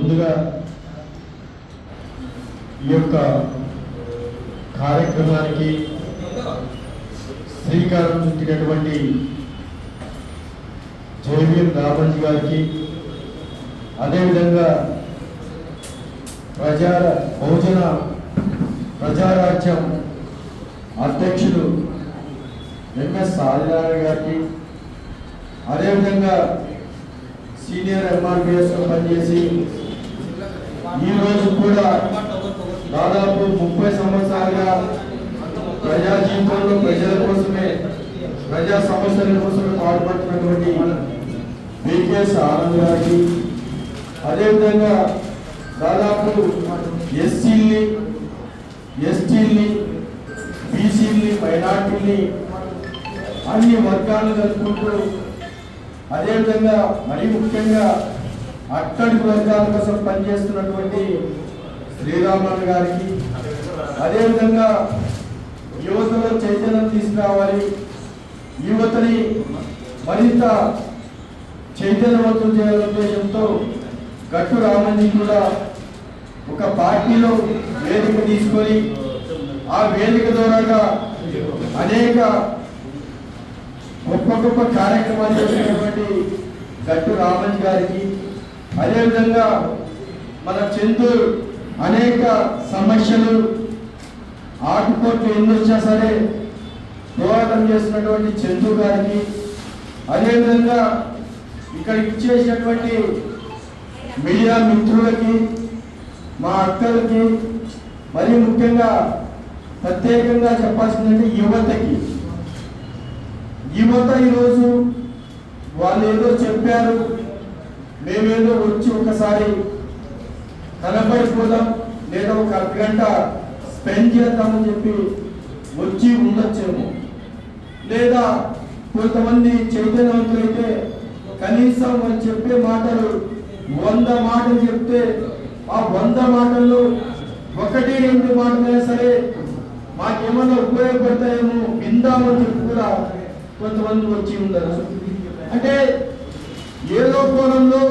ముందుగా ఈ యొక్క కార్యక్రమానికి శ్రీకారం చుట్టినటువంటి జేవిఎం రామన్జీ గారికి అదేవిధంగా ప్రజా బహుజన ప్రజారాజ్యం అధ్యక్షులు ఎంఎస్ ఆదినారాయణ గారికి అదేవిధంగా సీనియర్ ఎంఆర్పిఎస్లో పనిచేసి ఈ రోజు కూడా దాదాపు ముప్పై సంవత్సరాలుగా ప్రజా జీవితంలో ప్రజల కోసమే ప్రజా సమస్యల కోసమే పాటుపడుతున్నటువంటి బికేఎస్ ఆనంద్ గారికి. అదేవిధంగా దాదాపు ఎస్సీల్ని ఎస్టీల్ని బీసీల్ని మైనార్టీల్ని అన్ని వర్గాలను కలుపుకుంటూ అదేవిధంగా మరీ ముఖ్యంగా అట్టడి వర్గాల కోసం పనిచేస్తున్నటువంటి శ్రీరామన్ గారికి అదేవిధంగా యువతలో చైతన్యం తీసుకురావాలి. యువతని మరింత చైతన్యవంతం చేయాలనే ఉద్దేశంతో గట్టు రామని కూడా ఒక పార్టీలో వేదిక తీసుకొని ఆ వేదిక ద్వారాగా అనేక గొప్ప గొప్ప కార్యక్రమాలు చేసినటువంటి గట్టు రామన్ గారికి అదేవిధంగా మన చందూరు అనేక సమస్యలు ఆటుపోట్లు ఎన్ని వచ్చినా సరే పోరాటం చేసినటువంటి చందు గారికి అదేవిధంగా ఇక్కడ ఇచ్చేసినటువంటి మీడియా మిత్రులకి మా అక్కలకి మరి ముఖ్యంగా ప్రత్యేకంగా చెప్పాల్సిందంటే యువతకి. యువత ఈరోజు వాళ్ళు ఏదో చెప్పారు మేమేదో వచ్చి ఒకసారి కనబడిపోదాం లేదా ఒక అరగంట స్పెండ్ చేద్దామని చెప్పి వచ్చి ఉండొచ్చేమో. లేదా కొంతమంది చైతన్యవంతులైతే కనీసం అని చెప్పే మాటలు వంద మాటలు చెప్తే ఆ వంద మాటల్లో ఒకటి రెండు మాటలైనా సరే మాకేమన్నా ఉపయోగపడతాయేమో విందామని చెప్పి కూడా కొంతమంది వచ్చి ఉండరు. అంటే ఏదో కోణంలో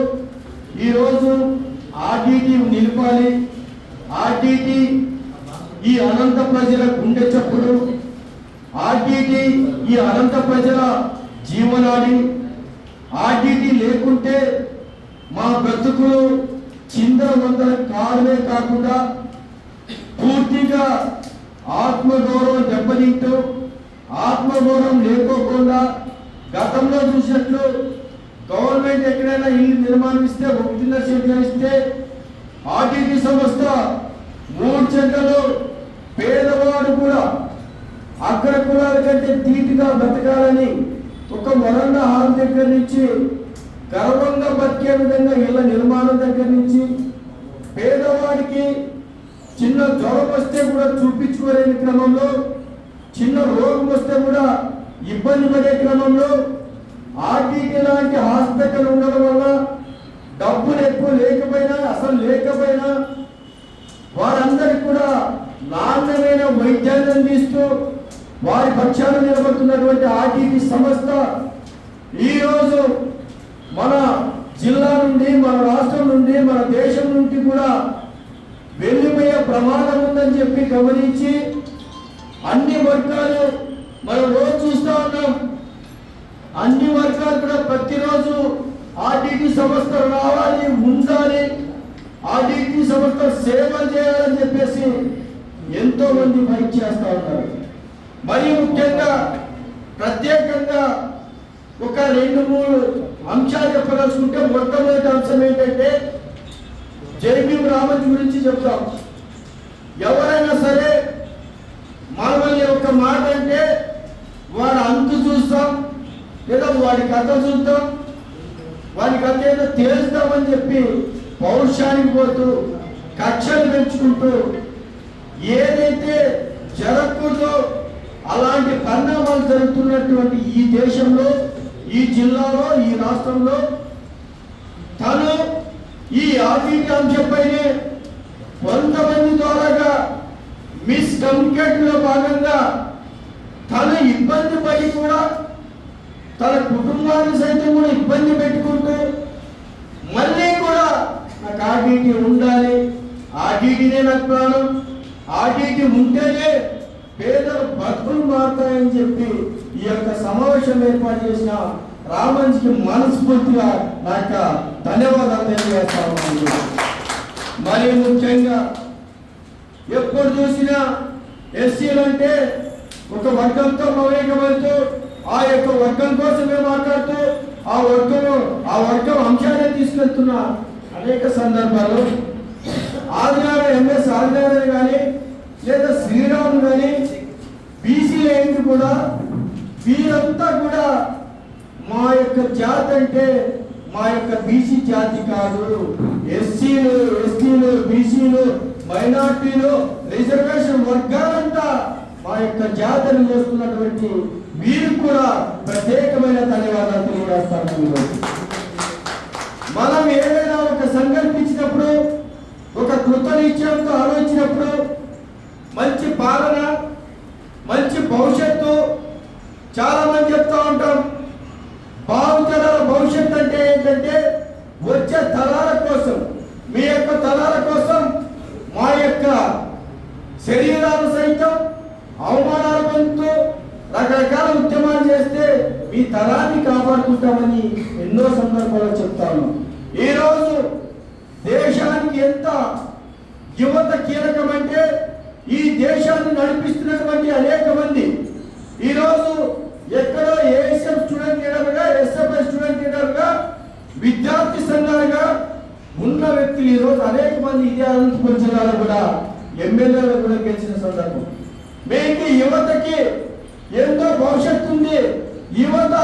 ఈరోజు ఆర్టీటీ నిలపాలి. ఆర్టీటీ ఈ అనంత ప్రజల గుండె చప్పుడు. ఆర్టీటీ ఈ అనంత ప్రజల జీవనాడి. ఆర్టీటీ లేకుంటే మా బ్రతుకులు చిందర వందర కాలమే కాకుండా పూర్తిగా ఆత్మగౌరవం దెబ్బతింటూ ఆత్మగౌరవం లేకోకుండా గతంలో చూసినట్లు గవర్నమెంట్ ఎక్కడైనా ఇల్లు నిర్మాణిస్తే ఒకటిన్నర సెంట్లు ఇస్తే ఆర్టీటీ సంస్థ మూడు చెంటలు పేదవాడు కూడా అగ్ర కులాల కంటే ధీటుగా బతకాలని ఒక వరండ హాల్ దగ్గర నుంచి గర్వంగా బతికే విధంగా ఇళ్ళ నిర్మాణం దగ్గర నుంచి పేదవాడికి చిన్న జ్వరం వస్తే కూడా చూపించుకోలేని క్రమంలో చిన్న రోగం వస్తే కూడా ఇబ్బంది పడే క్రమంలో ఆర్టీకి లాంటి హాస్పిటల్ ఉండడం వల్ల డబ్బులు ఎక్కువ లేకపోయినా అసలు లేకపోయినా వారందరికీ కూడా నాణ్యమైన వైద్యాన్ని అందిస్తూ వారి పక్షాన నిలబడుతున్నటువంటి ఆర్టీపీ సంస్థ ఈరోజు మన జిల్లా నుండి మన రాష్ట్రం నుండి మన దేశం నుండి కూడా వెళ్ళిపోయే ప్రమాదం ఉందని చెప్పి గమనించి అన్ని వర్గాలు మనం రోజు చూస్తూ ఉన్నాం. అన్ని వర్గాలు కూడా ప్రతిరోజు ఆర్టీటీ సంస్థ రావాలి ఉండాలి. ఆర్టీటీ సంస్థ సేవ చేయాలని చెప్పేసి ఎంతో మంది ఫైట్ చేస్తా ఉన్నారు. మరి ముఖ్యంగా ప్రత్యేకంగా ఒక రెండు మూడు అంశాలు చెప్పదలుచుకుంటే మొట్టమొదటి అంశం ఏంటంటే జైబీం రామజ్ గురించి చెప్తాం. ఎవరైనా సరే మనల్ని ఒక మాట అంటే వారు అంత లేదా వాడి కథ చూద్దాం వాడి కథ ఏదో తేల్చుదామని చెప్పి పౌరుషానికి పోతూ కక్షలు పెంచుకుంటూ ఏదైతే జరగకూడదో అలాంటి పరిణామాలు జరుగుతున్నటువంటి ఈ దేశంలో ఈ జిల్లాలో ఈ రాష్ట్రంలో తను ఈ ఆర్థిక అంశంపైనే కొంతమంది ద్వారాగా మిస్కమ్యూనికేట్లో భాగంగా తను ఇబ్బంది పడి కూడా తన కుటుంబాన్ని సైతం కూడా ఇబ్బంది పెట్టుకుంటూ మళ్ళీ కూడా నాకు ఆర్టీటీ ఉండాలి. ఆర్టీటీనే నాకు ప్రాణం. ఆర్టీటీ ఉంటేనే పేదలు బతుకులు మారుతాయని చెప్పి ఈ యొక్క సమావేశం ఏర్పాటు చేసిన రామంజికి మనస్ఫూర్తిగా నా యొక్క ధన్యవాదాలు తెలియజేస్తాను మరి ముఖ్యంగా ఎప్పుడు చూసినా ఎస్సీలు అంటే ఒక వర్గంతో మమేకమవుతూ ఆ యొక్క వర్గం కోసమే మాట్లాడుతూ ఆ వర్గం ఆ వర్గం అంశాన్ని తీసుకెళ్తున్న అనేక సందర్భాల్లో ఆదినారాయణ ఎంఎస్ ఆదినారాయణ కానీ లేదా శ్రీరామ్ కానీ బీసీలు ఏంటి కూడా వీరంతా కూడా మా యొక్క జాతి అంటే మా యొక్క బీసీ జాతి కాదు. ఎస్సీలు ఎస్టీలు బీసీలు మైనార్టీలు రిజర్వేషన్ వర్గాలంతా మా యొక్క జాతను చేస్తున్నటువంటి వీరికి కూడా ప్రత్యేకమైన ధన్యవాదాలు తెలియజేస్తాను మనం ఏదైనా ఒక సంకల్పించినప్పుడు ఒక కృతనిశ్చయంతో ఆలోచించినప్పుడు మంచి పాలన మంచి భవిష్యత్తు చాలా మంది చెప్తా ఉంటాం భావితరాల భవిష్యత్తు అంటే ఏంటంటే వచ్చే తరాల కోసం మీ యొక్క తరాల కోసం మా యొక్క శరీరాలు సైతం అవమానాలు పొందుతూ రకరకాల ఉద్యమాలు చేస్తే మీ తరాన్ని కాపాడుకుంటామని ఎన్నో సందర్భాల్లో చెప్తాను. ఈరోజు దేశానికి ఎంత యువత కీలకమంటే ఈ దేశాన్ని నడిపిస్తున్నటువంటి అనేక మంది. ఈరోజు ఎక్కడో ఏఎస్ఎఫ్ స్టూడెంట్ లీడర్గా ఎస్ఎఫ్ఎస్ స్టూడెంట్ లీడర్గా విద్యార్థి సంఘాలుగా ఉన్న వ్యక్తులు ఈరోజు అనేక మంది ఇదే అనంతపురం జిల్లాలో కూడా ఎమ్మెల్యేలు కూడా గెలిచిన సందర్భం. మీకు యువతకి ఎంతో భవిష్యత్తు ఉంది. యువత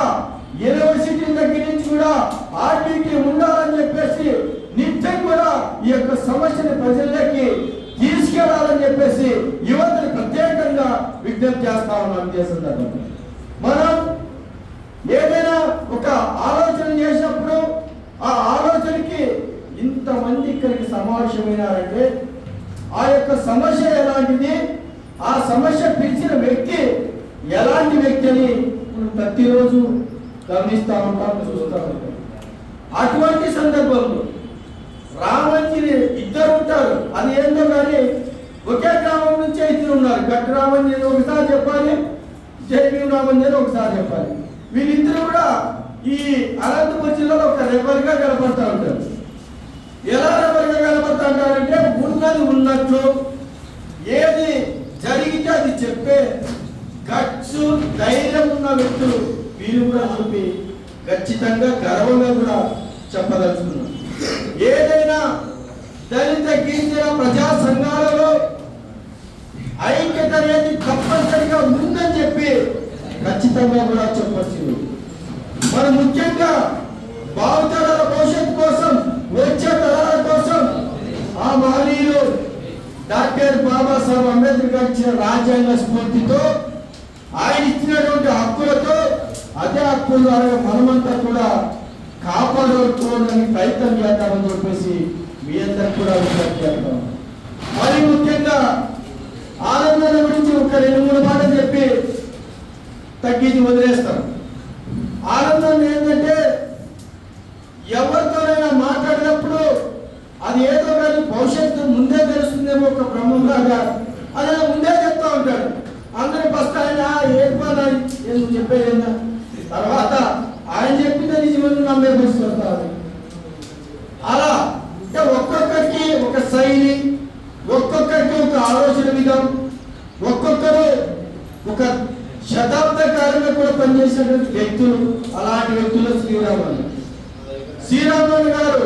యూనివర్సిటీ దగ్గర నుంచి కూడా ఆర్టీకి ఉండాలని చెప్పేసి నిత్యం కూడా ఈ యొక్క సమస్యని ప్రజల్లోకి తీసుకెళ్ళాలని చెప్పేసి యువతని ప్రత్యేకంగా విజ్ఞప్తి చేస్తా ఉన్నాం ఇదే మనం ఏదైనా ఒక ఆలోచన చేసినప్పుడు ఆ ఆలోచనకి ఇంతమంది ఇక్కడికి సమావేశమైనారంటే ఆ యొక్క సమస్య ఎలాంటిది? ఆ సమస్య పిలిచిన వ్యక్తి ఎలాంటి వ్యక్తి అని మనం ప్రతిరోజు గమనిస్తూ ఉంటాం చూస్తూ ఉంటాం. అటువంటి సందర్భంలో రామంజని ఇద్దరు ఉంటారు. అది ఏందో కానీ ఒకే గ్రామం నుంచే ఇద్దరు ఉన్నారు. గట్ రామంజని ఒకసారి చెప్పాలి జైవీం రామంజని ఒకసారి చెప్పాలి. వీళ్ళిద్దరు కూడా ఈ అనంతపురం జిల్లాలో ఒక రెబర్గా కనపడతా ఉంటారు. ఎలా రెబర్గా కనపడతా ఉంటారంటే ఉన్నది ఉన్నట్లు ఏది జరిగితే అది చెప్పే గట్సు ధైర్యం ఉన్న వ్యక్తులు వీరు కూడా చెప్పి ఖచ్చితంగా గర్వంగా కూడా చెప్పదలుచుకున్నాం. ఏదైనా దళిత గిరిజన ప్రజా సంఘాలలో ఐక్యత అనేది తప్పనిసరిగా ఉందని చెప్పి ఖచ్చితంగా కూడా చెప్పచ్చు మనం ముఖ్యంగా భావితరాల భవిష్యత్తు కోసం వచ్చే తరాల కోసం ఆ మహనీయులు డాక్టర్ బాబాసాహెబ్ అంబేద్కర్ గారు ఇచ్చిన రాజ్యాంగ స్ఫూర్తితో ఆయన ఇచ్చినటువంటి హక్కులతో అదే హక్కుల ద్వారా మనమంతా కూడా కాపాడుకోవడానికి ప్రయత్నం చేద్దామని చెప్పేసి మీ అందరికి కూడా విజ్ఞప్తి చేద్దాం మరి ముఖ్యంగా ఆనందాల గురించి ఒక రెండు మూడు మాటలు చెప్పి తగ్గించి వదిలేస్తాం. ఆనందం ఏంటంటే ఎవరితోనైనా మాట్లాడినప్పుడు అది ఏదో కానీ భవిష్యత్తు ముందే తెలుస్తుందేమో ఒక బ్రహ్మంలాగా అది ముందే చెప్తా ఉంటాడు అందరూ ఫస్ట్ ఆయన ఏది పని ఎందుకు చెప్పేది తర్వాత ఆయన చెప్పిందే నిజమని నమ్మే పరిస్థితి వస్తారు అలా అంటే ఒక్కొక్కరికి ఒక శైలి ఒక్కొక్కరికి ఒక ఆలోచన విధానం ఒక్కొక్కరు ఒక శతాబ్ద కాలంగా కూడా పనిచేసినటువంటి వ్యక్తులు అలాంటి వ్యక్తులు శ్రీరామన్ శ్రీరామన్ గారు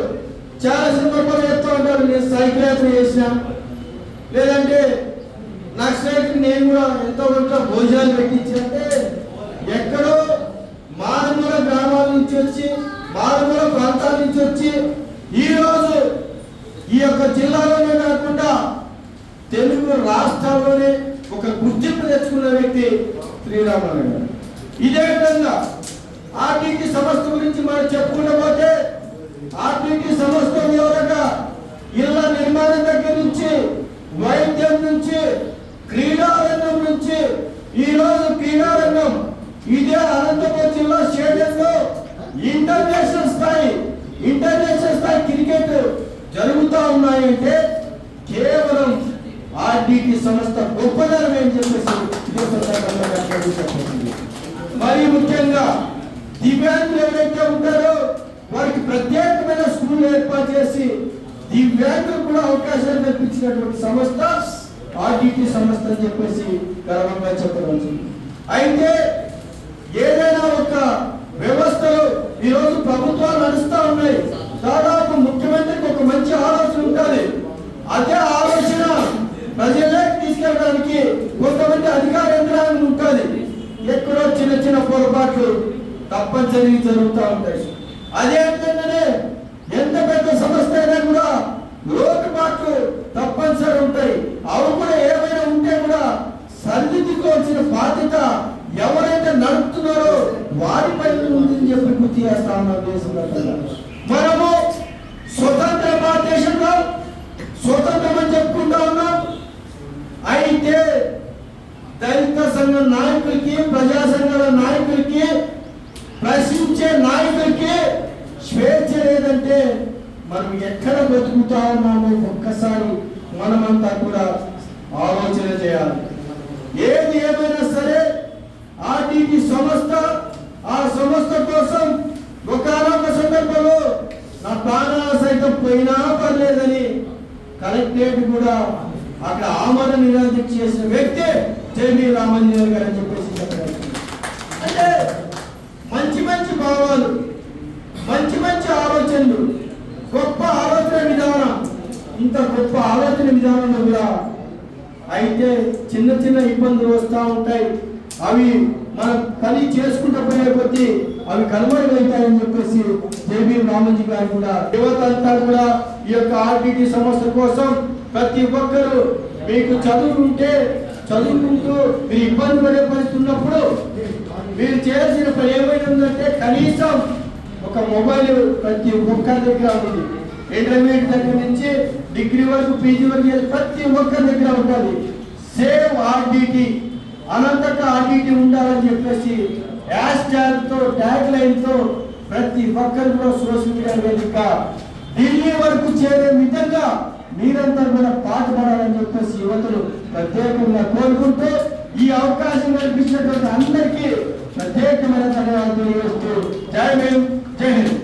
చాలా సందర్భాలు చెప్తా ఉంటారు నేను సైకిల్ యాత్ర చేసిన. లేదంటే నాకు స్నేహితుడు నేను కూడా ఎంతో కొంత భోజనాలు పెట్టించానంటే ఎక్కడో మారుమూల గ్రామాల నుంచి వచ్చి మారుమూల ప్రాంతాల నుంచి వచ్చి ఈరోజు ఈ యొక్క జిల్లాలోనే కాకుండా తెలుగు రాష్ట్రాల్లోనే ఒక గుర్తింపు తెచ్చుకున్న వ్యక్తి శ్రీరామరావు గారు. ఇదే విధంగా ఆర్టీటీ సంస్థ గురించి మనం చెప్పుకుంటూ పోతే ఆర్టీటీ సంస్థ ఎవరగా ఇళ్ళ నిర్మాణం దగ్గర నుంచి వైద్యం నుంచి క్రీడారంగం నుంచి ఈ రోజు క్రీడారంగం ఇదే అనంతపురం జిల్లా స్టేడియంలో ఇంటర్నేషనల్ స్థాయి ఇంటర్నేషనల్ స్థాయి క్రికెట్ జరుగుతూ ఉన్నాయంటే కేవలం ఆర్డిటి సంస్థ గొప్పదనం ఏం చెప్పేసి మరి ముఖ్యంగా దివ్యాంగులు ఎవరైతే ఉంటారో వారికి ప్రత్యేకమైన స్కూల్ ఏర్పాటు చేసి దివ్యాంగులకు కూడా అవకాశాలు కల్పించినటువంటి సంస్థ ఆర్డిటి సంస్థ అని చెప్పేసి గర్వంగా చెప్పవచ్చు అయితే ఏదైనా ఒక వ్యవస్థలు ఈరోజు ప్రభుత్వాలు నడుస్తూ ఉన్నాయి. దాదాపు ముఖ్యమంత్రికి ఒక మంచి ఆలోచన ఉంటుంది అదే ఆలోచన ప్రజలకు తీసుకెళ్ళడానికి కొంతమంది అధికార యంత్రాంగం ఉంటుంది. ఎక్కడో చిన్న చిన్న పొరపాట్లు తప్పనిసరిగా జరుగుతూ ఉంటాయి. అదే విధంగానే ఎంత పెద్ద సంస్థ అయినా కూడా లోటుపాట్లు తప్పనిసరి ఉంటాయి అవి కూడా ఏమైనా ఉంటే కూడా సరిదిద్దుకోవాల్సిన బాధ్యత ఎవరైతే నడుపుతున్నారో వారి పైన ఉందని చెప్పి గుర్తు చేస్తా ఉన్నాం దేశంలో మనము స్వతంత్ర భారతదేశంలో స్వతంత్రం అని చెప్పుకుంటా ఉన్నాం అయితే దళిత సంఘ నాయకులకి ప్రజా సంఘాల నాయకులకి ప్రశ్నించే నాయకులకి స్వేచ్ఛ మనం ఎక్కడ బతుకుతా ఉన్నామో ఒక్కసారి మనమంతా కూడా ఆలోచన చేయాలి. ఏది ఏమైనా సరే ఆర్టీటీ సంస్థ ఆ సంస్థ కోసం ఒకనొక సందర్భంలో నా ప్రాణాలు సైతం పోయినా పర్లేదని కలెక్టరేట్ కూడా అక్కడ ఆమరణ నిరాధి చేసిన వ్యక్తి జేబీ రామంజన్ గారు అని చెప్పేసి చెప్పారు అంటే మంచి మంచి భావాలు మంచి మంచి ఆలోచనలు గొప్ప ఆలోచన విధానం. ఇంత గొప్ప ఆలోచన విధానంలో కూడా అయితే చిన్న చిన్న ఇబ్బందులు వస్తూ ఉంటాయి. అవి మనం పని చేసుకుంటూ పోయే కొద్దీ అవి కనుమరుగైతాయని చెప్పేసి జేబీ రామంజీ గారు కూడా యువత అంతా కూడా ఈ యొక్క ఆర్టీటీ సంస్థ కోసం ప్రతి ఒక్కరూ మీకు చదువు ఉంటే చదువుకుంటూ మీరు ఇబ్బంది పడే పరిస్థితి ఉన్నప్పుడు మీరు చేయాల్సిన పని ఏమైనా ఉందంటే కనీసం ఒక మొబైల్ ప్రతి ఒక్కరి దగ్గర ఉంది. ఇంటర్మీడియట్ దగ్గర నుంచి డిగ్రీ వరకు పీజీ వరకు ప్రతి ఒక్కరి దగ్గర ఉండాలి. సేవ్ ఆర్డిటి అనంతట ఆర్డిటి ఉండాలని చెప్పేసి హ్యాష్ ట్యాగ్తో ట్యాగ్ లైన్తో ప్రతి ఒక్కరు కూడా సోషల్ మీడియా వేదిక ఢిల్లీ వరకు చేరే విధంగా మీరంతా కూడా పాటుపడాలని చెప్పేసి యువతలు ప్రత్యేకంగా కోరుకుంటూ ఈ అవకాశం కల్పించినటువంటి అందరికీ ప్రత్యేకమైన ధన్యవాదాలు తెలియజేస్తూ జై భీమ్ జై హింద్.